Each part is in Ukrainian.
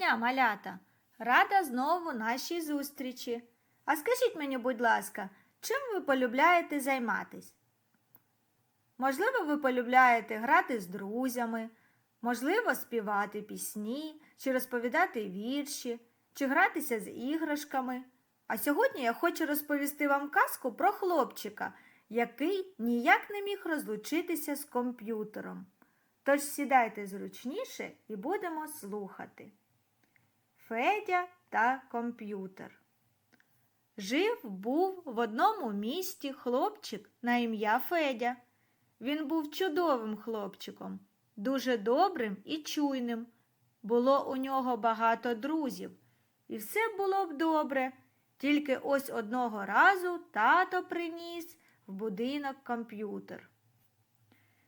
дня, малята! Рада знову нашій зустрічі. А скажіть мені, будь ласка, чим ви полюбляєте займатись? Можливо, ви полюбляєте грати з друзями, можливо, співати пісні, чи розповідати вірші, чи гратися з іграшками. А сьогодні я хочу розповісти вам казку про хлопчика, який ніяк не міг розлучитися з комп'ютером. Тож сідайте зручніше і будемо слухати. Федя та комп'ютер. Жив був в одному місті хлопчик на ім'я Федя. Він був чудовим хлопчиком, дуже добрим і чуйним. Було у нього багато друзів, і все було б добре. Тільки ось одного разу тато приніс в будинок комп'ютер.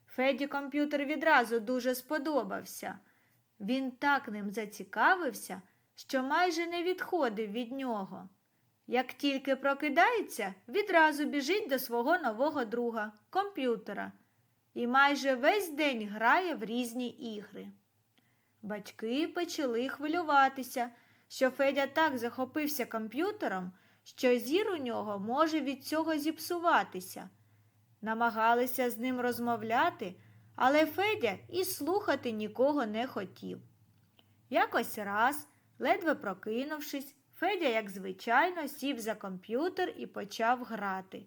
Феді комп'ютер відразу дуже сподобався. Він так ним зацікавився, що майже не відходив від нього. Як тільки прокидається, відразу біжить до свого нового друга, комп'ютера, і майже весь день грає в різні ігри. Батьки почали хвилюватися, що Федя так захопився комп'ютером, що зір у нього може від цього зіпсуватися. Намагалися з ним розмовляти, але Федя і слухати нікого не хотів. Якось раз, ледве прокинувшись, Федя, як звичайно, сів за комп'ютер і почав грати.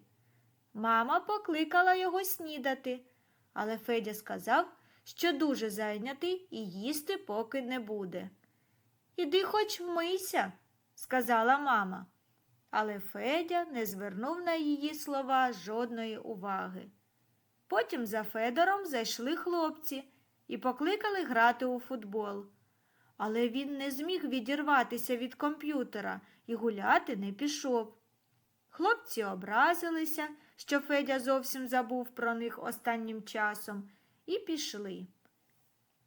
Мама покликала його снідати, але Федя сказав, що дуже зайнятий і їсти поки не буде. Іди хоч вмийся, сказала мама. Але Федя не звернув на її слова жодної уваги. Потім за Федором зайшли хлопці і покликали грати у футбол. Але він не зміг відірватися від комп'ютера і гуляти не пішов. Хлопці образилися, що Федя зовсім забув про них останнім часом, і пішли.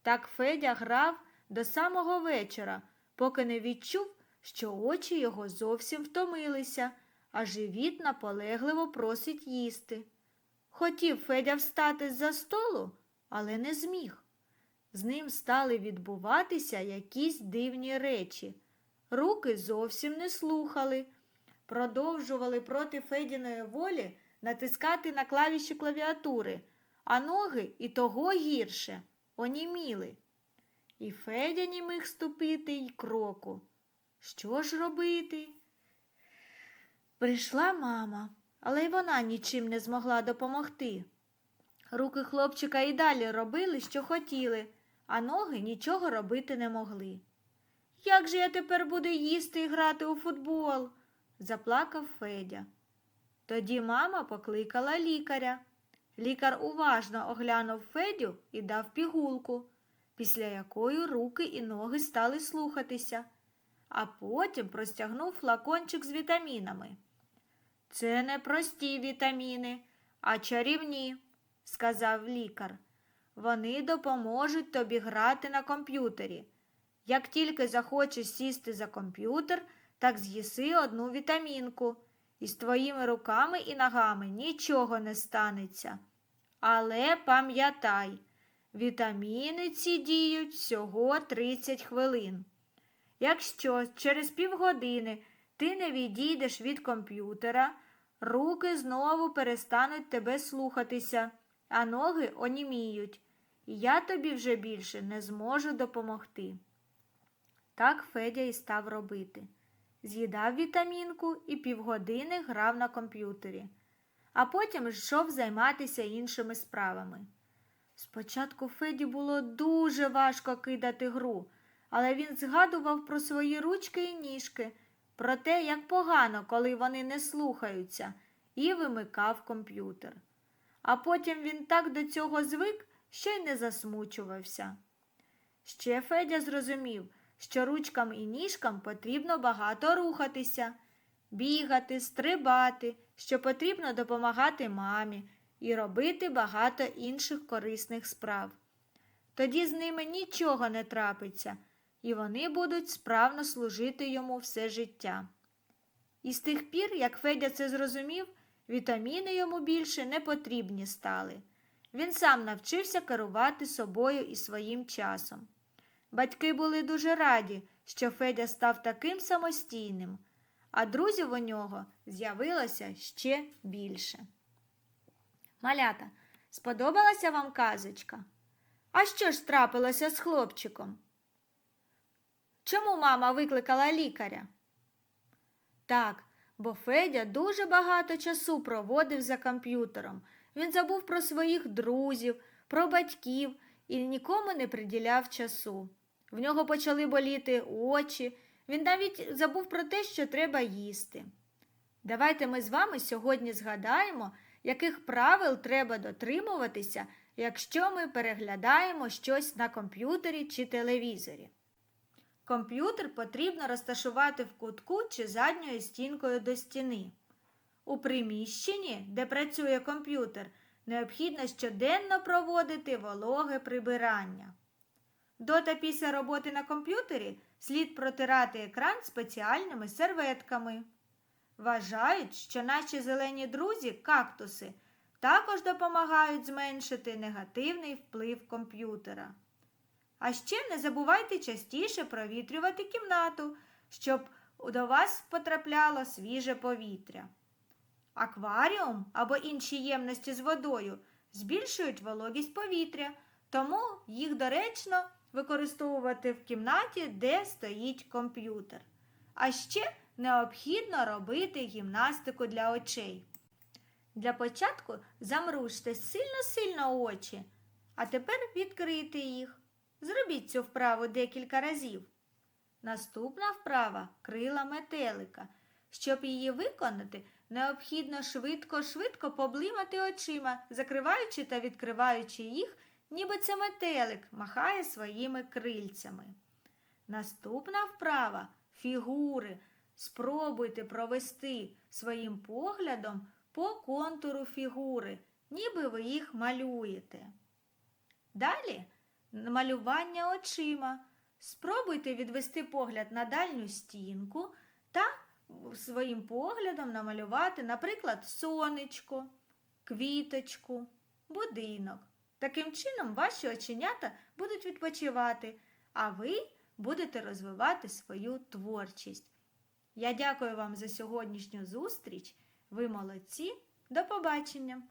Так Федя грав до самого вечора, поки не відчув, що очі його зовсім втомилися, а живіт наполегливо просить їсти. Хотів Федя встати з-за столу, але не зміг. З ним стали відбуватися якісь дивні речі. Руки зовсім не слухали, продовжували проти Федіної волі натискати на клавіші клавіатури, а ноги і того гірше оніміли. І Федя не міг ступити й кроку. Що ж робити? Прийшла мама, але й вона нічим не змогла допомогти. Руки хлопчика і далі робили, що хотіли, а ноги нічого робити не могли. Як же я тепер буду їсти і грати у футбол? заплакав Федя. Тоді мама покликала лікаря. Лікар уважно оглянув Федю і дав пігулку, після якої руки і ноги стали слухатися, а потім простягнув флакончик з вітамінами. Це не прості вітаміни, а чарівні, сказав лікар. Вони допоможуть тобі грати на комп'ютері. Як тільки захочеш сісти за комп'ютер, так з'їси одну вітамінку, і з твоїми руками і ногами нічого не станеться. Але пам'ятай, вітаміни ці діють всього 30 хвилин. Якщо через півгодини ти не відійдеш від комп'ютера, руки знову перестануть тебе слухатися, а ноги оніміють, я тобі вже більше не зможу допомогти. Так Федя і став робити. З'їдав вітамінку і півгодини грав на комп'ютері, а потім йшов займатися іншими справами. Спочатку Феді було дуже важко кидати гру, але він згадував про свої ручки і ніжки, про те, як погано, коли вони не слухаються, і вимикав комп'ютер. А потім він так до цього звик, що й не засмучувався. Ще Федя зрозумів, що ручкам і ніжкам потрібно багато рухатися, бігати, стрибати, що потрібно допомагати мамі і робити багато інших корисних справ. Тоді з ними нічого не трапиться, і вони будуть справно служити йому все життя. І з тих пір, як Федя це зрозумів, вітаміни йому більше не потрібні стали. Він сам навчився керувати собою і своїм часом. Батьки були дуже раді, що Федя став таким самостійним, а друзів у нього з'явилося ще більше. Малята, сподобалася вам казочка? А що ж трапилося з хлопчиком? Чому мама викликала лікаря? Так, бо Федя дуже багато часу проводив за комп'ютером. Він забув про своїх друзів, про батьків і нікому не приділяв часу. В нього почали боліти очі, він навіть забув про те, що треба їсти. Давайте ми з вами сьогодні згадаємо, яких правил треба дотримуватися, якщо ми переглядаємо щось на комп'ютері чи телевізорі. Комп'ютер потрібно розташувати в кутку чи задньою стінкою до стіни. У приміщенні, де працює комп'ютер, необхідно щоденно проводити вологе прибирання. До та після роботи на комп'ютері слід протирати екран спеціальними серветками. Вважають, що наші зелені друзі, кактуси, також допомагають зменшити негативний вплив комп'ютера. А ще не забувайте частіше провітрювати кімнату, щоб до вас потрапляло свіже повітря. Акваріум або інші ємності з водою збільшують вологість повітря, тому їх доречно використовувати в кімнаті, де стоїть комп'ютер. А ще необхідно робити гімнастику для очей. Для початку замружте сильно-сильно очі, а тепер відкрийте їх. Зробіть цю вправу декілька разів. Наступна вправа крила метелика. Щоб її виконати, необхідно швидко-швидко поблимати очима, закриваючи та відкриваючи їх, ніби це метелик махає своїми крильцями. Наступна вправа фігури. Спробуйте провести своїм поглядом по контуру фігури, ніби ви їх малюєте. Далі малювання очима. Спробуйте відвести погляд на дальню стінку та своїм поглядом намалювати, наприклад, сонечко, квіточку, будинок. Таким чином ваші оченята будуть відпочивати, а ви будете розвивати свою творчість. Я дякую вам за сьогоднішню зустріч. Ви молодці. До побачення!